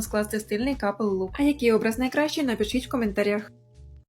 скласти стильний капел лук. А який образ найкращий, напишіть в коментарях.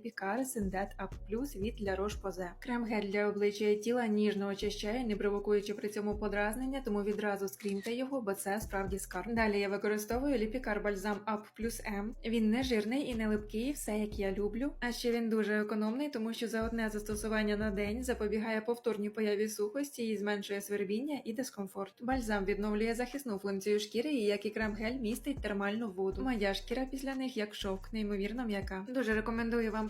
Ліпікар Синдет Ап Плюс від La Roche-Posay. Крем-гель для обличчя і тіла ніжно очищає, не провокуючи при цьому подразнення, тому відразу скріньте його, бо це справді скарб. Далі я використовую Ліпікар Бальзам Ап Плюс М. Він не жирний і не липкий, все як я люблю. А ще він дуже економний, тому що за одне застосування на день запобігає повторній появі сухості і зменшує свербіння і дискомфорт. Бальзам відновлює захисну функцію шкіри, і як і крем-гель містить термальну воду. Моя шкіра після них як шовк, неймовірно м'яка. Дуже рекомендую вам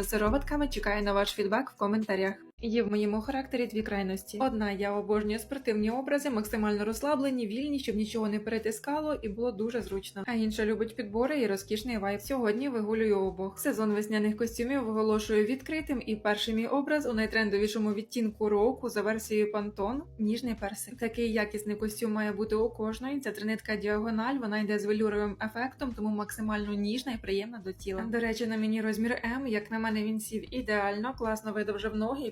сироватками, чекаю на ваш фідбек в коментарях. Є в моєму характері дві крайності. Одна я обожнюю спортивні образи, максимально розслаблені, вільні, щоб нічого не перетискало і було дуже зручно. А інша любить підбори і розкішний вайб. Сьогодні вигулюю обох. Сезон весняних костюмів оголошую відкритим, і перший мій образ у найтрендовішому відтінку року за версією Pantone – ніжний персик. Такий якісний костюм має бути у кожної. Ця тринитка діагональ, вона йде з велюровим ефектом, тому максимально ніжна і приємна до тіла. До речі, на мені розмір М, як на мене, він сів ідеально, класно видовжив ноги і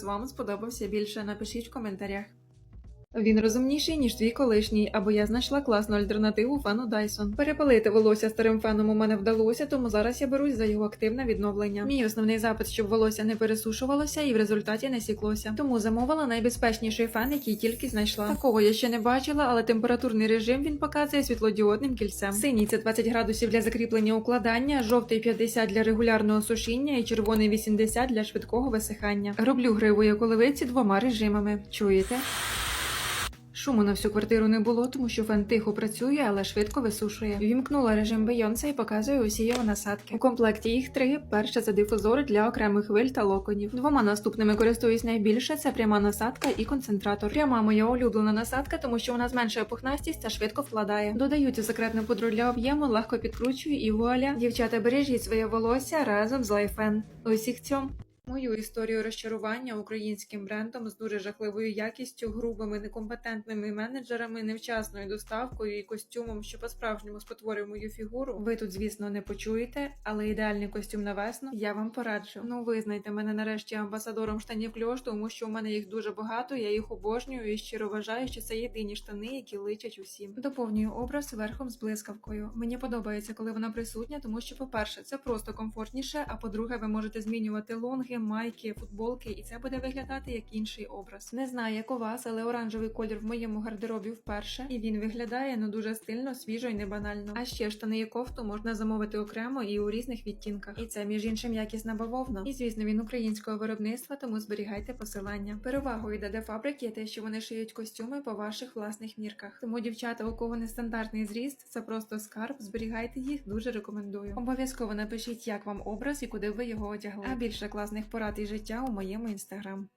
вам сподобався більше? Напишіть в коментарях. Він розумніший, ніж твій колишній, або я знайшла класну альтернативу фену Dyson. Перепалити волосся старим феном у мене вдалося, тому зараз я берусь за його активне відновлення. Мій основний запит, щоб волосся не пересушувалося і в результаті не сіклося. Тому замовила найбезпечніший фен, який тільки знайшла. Такого я ще не бачила, але температурний режим він показує світлодіодним кільцем. Синій це 20 градусів для закріплення укладання, жовтий 50 для регулярного сушіння і червоний 80 для швидкого висихання. Роблю гриву як оливиці двома режимами. Чуєте? Шуму на всю квартиру не було, тому що фен тихо працює, але швидко висушує. Вімкнула режим Бейонсе і показує усі його насадки. У комплекті їх три: перша це дифузор для окремих хвиль та локонів. Двома наступними користуюсь найбільше. Це пряма насадка і концентратор. Пряма моя улюблена насадка, тому що вона зменшує пухнастість та швидко вкладає. Додаю цю секретну пудру для об'єму, легко підкручую і вуаля. Дівчата, бережіть своє волосся разом з лайфен. Усіх цьому. Мою історію розчарування українським брендом з дуже жахливою якістю, грубими некомпетентними менеджерами, невчасною доставкою і костюмом, що по-справжньому спотворив мою фігуру. Ви тут, звісно, не почуєте, але ідеальний костюм на весну я вам пораджу. Ну, визнайте мене нарешті амбасадором штанів кльош, тому що у мене їх дуже багато. Я їх обожнюю і щиро вважаю, що це єдині штани, які личать усім. Доповнюю образ верхом з блискавкою. Мені подобається, коли вона присутня, тому що, по-перше, це просто комфортніше. А по-друге, ви можете змінювати лонги, майки, футболки, і це буде виглядати як інший образ. Не знаю, як у вас, але оранжевий колір в моєму гардеробі вперше, і він виглядає ну дуже стильно, свіжо і не банально. А ще штани і кофту можна замовити окремо і у різних відтінках. І це між іншим якісна бавовна. І звісно, він українського виробництва, тому зберігайте посилання. Перевагою ДД фабрик є те, що вони шиють костюми по ваших власних мірках. Тому дівчата, у кого нестандартний зріст, це просто скарб. Зберігайте їх, дуже рекомендую. Обов'язково напишіть, як вам образ і куди ви його одягли. А більше класних порад і життя у моєму інстаграм.